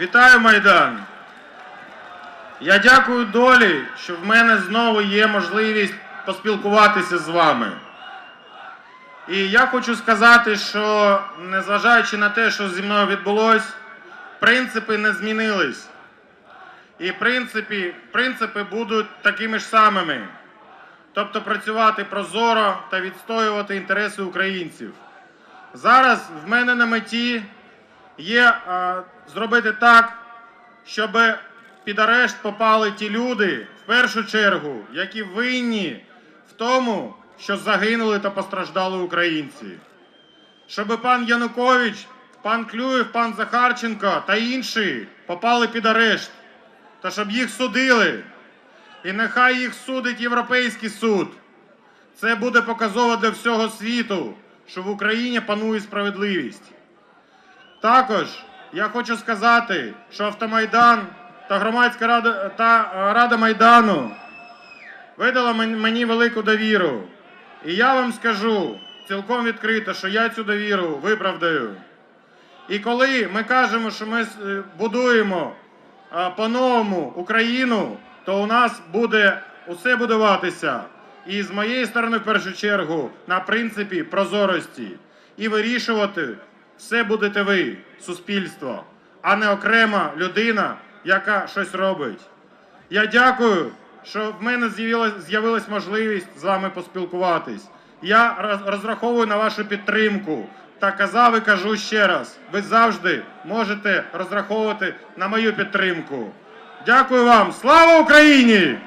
Вітаю Майдан! Я дякую долі, що в мене знову є можливість поспілкуватися з вами. І я хочу сказати, що незважаючи на те, що зі мною відбулось, принципи не змінились. І принципи, принципи будуть такими ж самими. Тобто працювати прозоро та відстоювати інтереси українців. Зараз в мене на меті є е, зробити так, щоб під арешт попали ті люди, в першу чергу, які винні в тому, що загинули та постраждали українці. Щоб пан Янукович, пан Клюєв, пан Захарченко та інші попали під арешт, та щоб їх судили. І нехай їх судить Європейський суд. Це буде показово для всього світу, що в Україні панує справедливість. Також я хочу сказати, що Автомайдан та громадська рада та е, Рада Майдану видала мені велику довіру. І я вам скажу цілком відкрито, що я цю довіру виправдаю. І коли ми кажемо, що ми е, будуємо е, по-новому Україну, то у нас буде усе будуватися. І з моєї сторони, в першу чергу, на принципі прозорості. І вирішувати все будете ви, суспільство, а не окрема людина, яка щось робить. Я дякую, що в мене з'явилась, можливість з вами поспілкуватись. Я розраховую на вашу підтримку. Та казав і кажу ще раз: ви завжди можете розраховувати на мою підтримку. Дякую вам! Слава Україні!